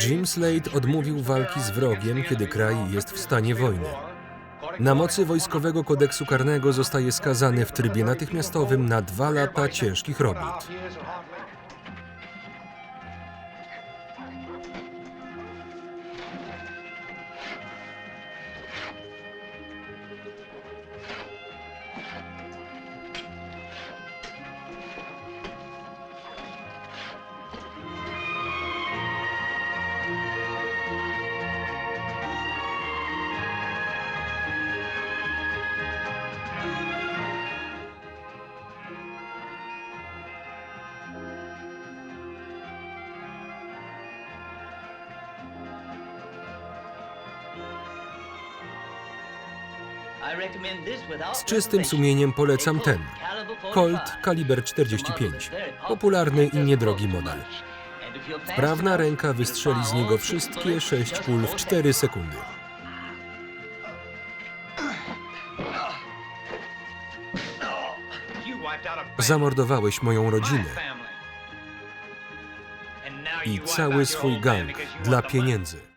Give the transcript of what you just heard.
Jim Slade odmówił walki z wrogiem, kiedy kraj jest w stanie wojny. Na mocy wojskowego kodeksu karnego zostaje skazany w trybie natychmiastowym na dwa lata ciężkich robót. Z czystym sumieniem polecam ten. Colt kaliber 45. Popularny i niedrogi model. Prawna ręka wystrzeli z niego wszystkie sześć kul w 4 sekundy. Zamordowałeś moją rodzinę i cały swój gang dla pieniędzy.